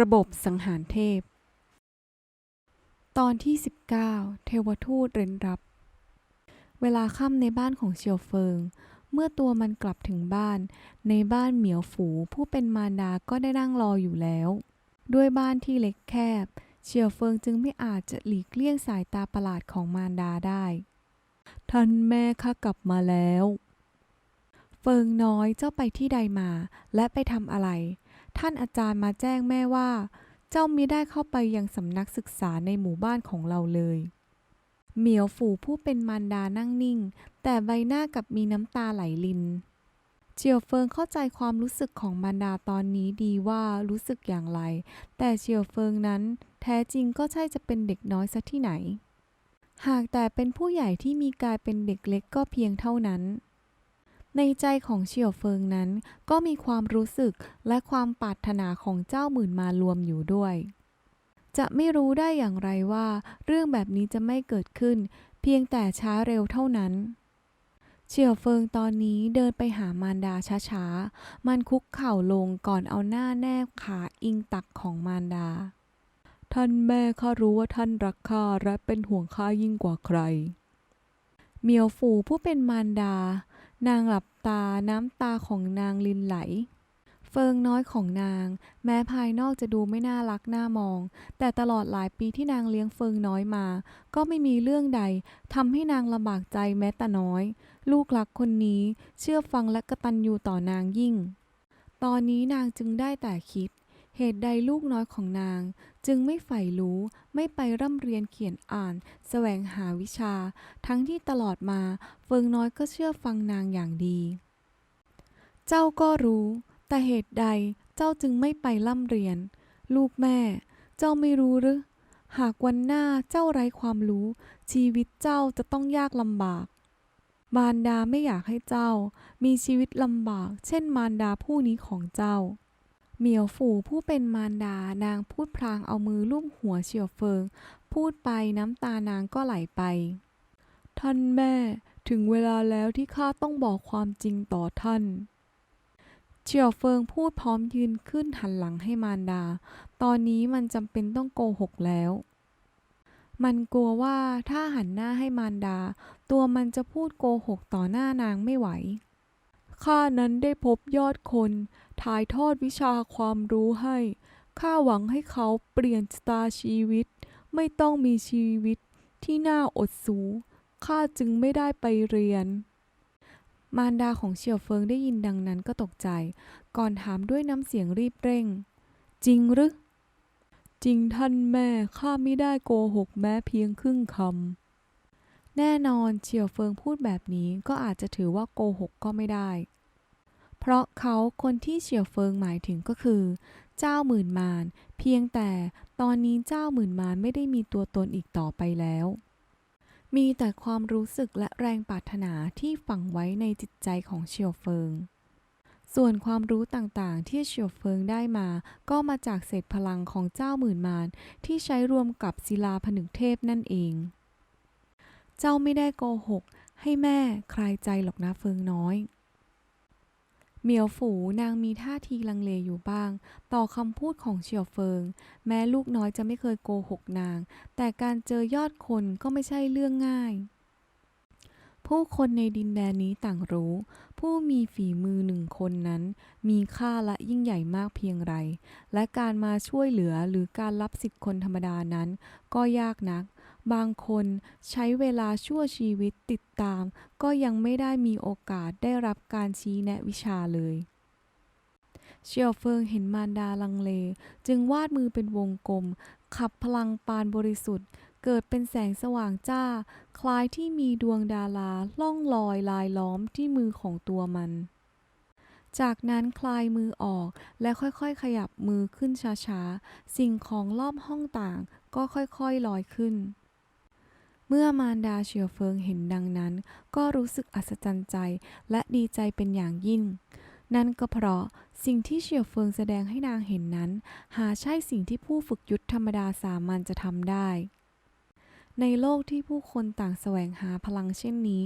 ระบบสังหารเทพ ตอนที่ 19 เทวทูตเร้นรับ เวลาค่ำในบ้านของเฉียวเฟิง เมื่อตัวมันกลับถึงบ้าน ในบ้านเหมียวฝูผู้เป็นมารดาก็ได้นั่งรออยู่แล้ว ด้วยบ้านที่เล็กแคบเฉียวเฟิงจึงไม่อาจจะหลีกเลี่ยงสายตาประหลาดของมารดาได้ ท่านแม่ข้ากลับมาแล้ว เฟิงน้อยเจ้าไปที่ใดมาและไปทำอะไร ท่านอาจารย์มาแจ้งแม่ว่า เจ้ามิได้เข้าไปยังสำนักศึกษาในหมู่บ้านของเราเลย เหมียวฝูผู้เป็นมารดานั่งนิ่ง แต่ใบหน้ากับมีน้ำตาไหลลิน เจียวเฟิงเข้าใจความรู้สึกของมารดาตอนนี้ดีว่ารู้สึกอย่างไร แต่เจียวเฟิงนั้น แท้จริงก็ใช่จะเป็นเด็กน้อยซะที่ไหน หากแต่เป็นผู้ใหญ่ที่มีกายเป็นเด็กเล็กก็เพียงเท่านั้น ในใจของเฉียวเฟิงนั้น ก็มีความรู้สึกและความปรารถนาของเจ้าหมื่นมารวมอยู่ด้วย จะไม่รู้ได้อย่างไรว่า เรื่องแบบนี้จะไม่เกิดขึ้น เพียงแต่ช้าเร็วเท่านั้นเฉียวเฟิงตอนนี้เดินไปหามารดาช้าๆ มันคุกเข่าลงก่อนเอาหน้าแนบขาอิงตักของมารดา ท่านแม่ข้ารู้ว่าท่านรักข้าและเป็นห่วงข้ายิ่งกว่าใคร เมียวฝูผู้เป็นมารดา นางหลับตาน้ำตาของนางลินไหล เฟิงน้อยของนาง แม้ภายนอกจะดูไม่น่ารักน่ามอง แต่ตลอดหลายปีที่นางเลี้ยงเฟิงน้อยมา ก็ไม่มีเรื่องใดทำให้นางลำบากใจแม้แต่น้อย ลูกรักคนนี้เชื่อฟังและกระตัญญูต่อนางยิ่ง ตอนนี้นางจึงได้แต่คิด เหตุใดลูกน้อยของนาง จึงไม่ใฝ่รู้ไม่ไปร่ำเรียนเขียนอ่านแสวงหาวิชา ทั้งที่ตลอดมาเฟิงน้อยก็เชื่อฟังนางอย่างดี เจ้าก็รู้ แต่เหตุใดเจ้าจึงไม่ไปร่ำเรียน ลูกแม่ เจ้าไม่รู้หรือ หากวันหน้าเจ้าไร้ความรู้ ชีวิตเจ้าจะต้องยากลำบาก มารดาไม่อยากให้เจ้า มีชีวิตลำบาก เช่นมารดาผู้นี้ของเจ้า เหมียวฝูผู้เป็นมารดานางพูดพลางเอามือลูบหัวเฉียวเฟิง พูดไปน้ำตานางก็ไหลไป ท่านแม่ถึงเวลาแล้วที่ข้าต้องบอกความจริงต่อท่าน เฉียวเฟิงพูดพร้อมยืนขึ้นหันหลังให้มารดา ตอนนี้มันจำเป็นต้องโกหกแล้ว มันกลัวว่าถ้าหันหน้าให้มารดา ตัวมันจะพูดโกหกต่อหน้านางไม่ไหวข้านั้นได้พบยอดคน ถ่ายทอดวิชาความรู้ให้ ข้าหวังให้เขาเปลี่ยนชะตาชีวิต ไม่ต้องมีชีวิตที่น่าอดสู ข้าจึงไม่ได้ไปเรียน มารดาของเฉียวเฟิงได้ยินดังนั้นก็ตกใจ ก่อนถามด้วยน้ำเสียงรีบเร่ง จริงหรือ จริงท่านแม่ ข้าไม่ได้โกหกแม้เพียงครึ่งคำ แน่นอนเฉียวเฟิงพูดแบบนี้ก็อาจจะถือว่าโกหกก็ไม่ได้ เพราะเขาคนที่เฉียวเฟิงหมายถึงก็คือ เจ้าหมื่นมารเพียงแต่ตอนนี้เจ้าหมื่นมารไม่ได้มีตัวตนอีกต่อไปแล้ว มีแต่ความรู้สึกและแรงปรารถนาที่ฝังไว้ในจิตใจของเฉียวเฟิง ส่วนความรู้ต่างๆ ที่เฉียวเฟิงได้มา ก็มาจากเศษพลังของเจ้าหมื่นมารที่ใช้รวมกับศิลาผนึกเทพนั่นเอง เจ้าไม่ได้โกหกให้แม่คลายใจหรอกนะเฟิงน้อย เหมียวฝูนางมีท่าทีลังเลอยู่บ้าง ต่อคำพูดของเฉียวเฟิง แม้ลูกน้อยจะไม่เคยโกหกนาง แต่การเจอยอดคนก็ไม่ใช่เรื่องง่าย ผู้คนในดินแดนนี้ต่างรู้ ผู้มีฝีมือหนึ่งคนนั้น มีค่าและยิ่งใหญ่มากเพียงไร และการมาช่วยเหลือหรือการรับสิทธิคนธรรมดานั้น ก็ยากนัก บางคนใช้เวลาชั่วชีวิตติดตาม ก็ยังไม่ได้มีโอกาสได้รับการชี้แนะวิชาเลยเฉียวเฟิงเห็นมารดาลังเล จึงวาดมือเป็นวงกลม ขับพลังปานบริสุทธิ์ เกิดเป็นแสงสว่างจ้า คล้ายที่มีดวงดาราล่องลอยลายล้อมที่มือของตัวมัน จากนั้นคลายมือออกและค่อยๆ ขยับมือขึ้นช้าๆ สิ่งของรอบห้องต่างก็ค่อยๆลอยขึ้น เมื่อมารดาเฉียวเฟิงเห็นดังนั้น ก็รู้สึกอัศจรรย์ใจและดีใจเป็นอย่างยิ่ง นั่นก็เพราะสิ่งที่เฉียวเฟิงแสดงให้นางเห็นนั้น หาใช่สิ่งที่ผู้ฝึกยุทธธรรมดาสามัญจะทำได้ ในโลกที่ผู้คนต่างแสวงหาพลังเช่นนี้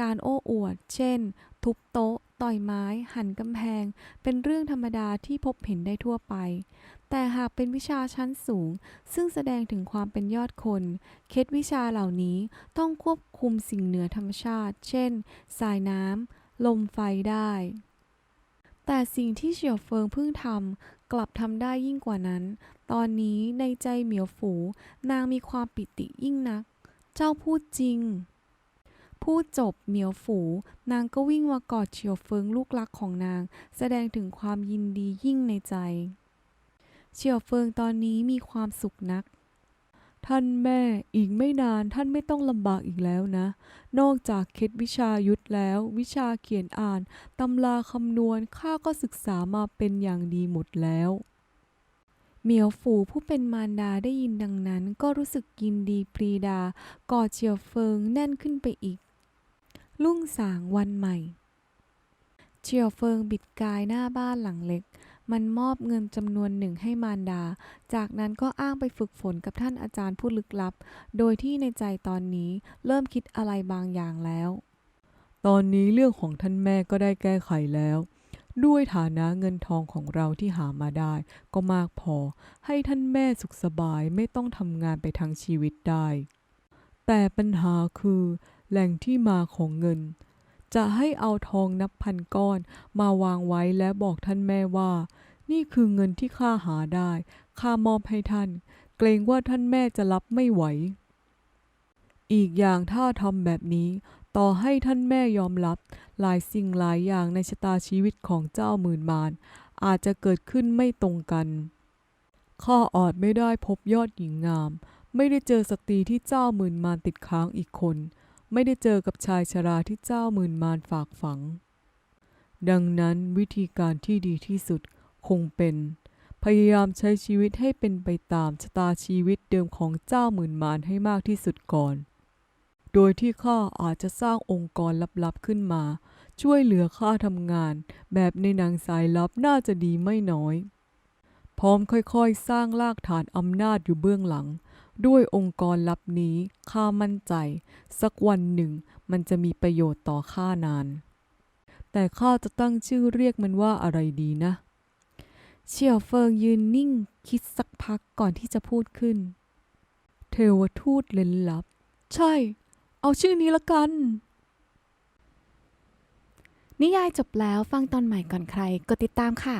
การโอ้อวด เช่น ทุบโต๊ะ ต่อยไม้ หันกำแพง เป็นเรื่องธรรมดาที่พบเห็นได้ทั่วไป แต่หากเป็นวิชาชั้นสูง ซึ่งแสดงถึงความเป็นยอดคน เคล็ดวิชาเหล่านี้ต้องควบคุมสิ่งเหนือธรรมชาติ เช่น สายน้ำ ลมไฟได้ แต่สิ่งที่เฉียวเฟิงเพิ่งทำกลับทำได้ยิ่งกว่านั้น ตอนนี้ในใจเหมียวฝู นางมีความปิติยิ่งนัก เจ้าพูดจริง พูดจบเหมียวฝู นางก็วิ่งมากอดเฉียวเฟิงลูกรักของนาง แสดงถึงความยินดียิ่งในใจ เฉียวเฟิงตอนนี้มีความสุขนัก ท่านแม่อีกไม่นานท่านไม่ต้องลำบากอีกแล้วนะ นอกจากเคล็ดวิชายุทธแล้ว วิชาเขียนอ่านตำราคำนวณข้าก็ศึกษามาเป็นอย่างดีหมดแล้วเหมียวฝูผู้เป็นมารดาได้ยินดังนั้นก็รู้สึกยินดีปรีดากอดเฉียวเฟิงแน่นขึ้นไปอีก ลุ่งสางวันใหม่ เฉียวเฟิงบิดกายหน้าบ้านหลังเล็ก มันมอบเงินจำนวนหนึ่งให้มารดา จากนั้นก็อ้างไปฝึกฝนกับท่านอาจารย์ผู้ลึกลับ โดยที่ในใจตอนนี้เริ่มคิดอะไรบางอย่างแล้ว ตอนนี้เรื่องของท่านแม่ก็ได้แก้ไขแล้ว ด้วยฐานะเงินทองของเราที่หามาได้ ก็มากพอ ให้ท่านแม่สุขสบายไม่ต้องทำงานไปทั้งชีวิตได้ แต่ปัญหาคือ แหล่งที่มาของเงิน จะให้เอาทองนับพันก้อนมาวางไว้และบอกท่านแม่ว่า นี่คือเงินที่ข้าหาได้ข้ามอบให้ท่าน เกรงว่าท่านแม่จะรับไม่ไหว อีกอย่างถ้าทำแบบนี้ ต่อให้ท่านแม่ยอมรับ หลายสิ่งหลายอย่างในชะตาชีวิตของเจ้าหมื่นมารอาจจะเกิดขึ้นไม่ตรงกัน ข้าอาจไม่ได้พบยอดหญิงงาม ไม่ได้เจอสตรีที่เจ้าหมื่นมารติดค้างอีกคน ไม่ได้เจอกับชายชราที่เจ้าหมื่นมารฝากฝัง ดังนั้นวิธีการที่ดีที่สุดคงเป็น พยายามใช้ชีวิตให้เป็นไปตามชะตาชีวิตเดิมของเจ้าหมื่นมารให้มากที่สุดก่อน โดยที่ข้าอาจจะสร้างองค์กรลับๆขึ้นมา ช่วยเหลือข้าทำงาน แบบในหนังสายลับน่าจะดีไม่น้อย พร้อมค่อยๆ สร้างรากฐานอำนาจอยู่เบื้องหลัง ด้วยองค์กรลับนี้ข้ามั่นใจ สักวันหนึ่ง มันจะมีประโยชน์ต่อข้านาน แต่ข้าจะตั้งชื่อเรียกมันว่าอะไรดีนะเฉียวเฟิงยืนนิ่งคิดสักพักก่อนที่จะพูดขึ้น เทวทูตเล่นลับ ใช่ เอาชื่อนี้ละกัน นิยายจบแล้วฟังตอนใหม่ก่อนใคร กดติดตามค่ะ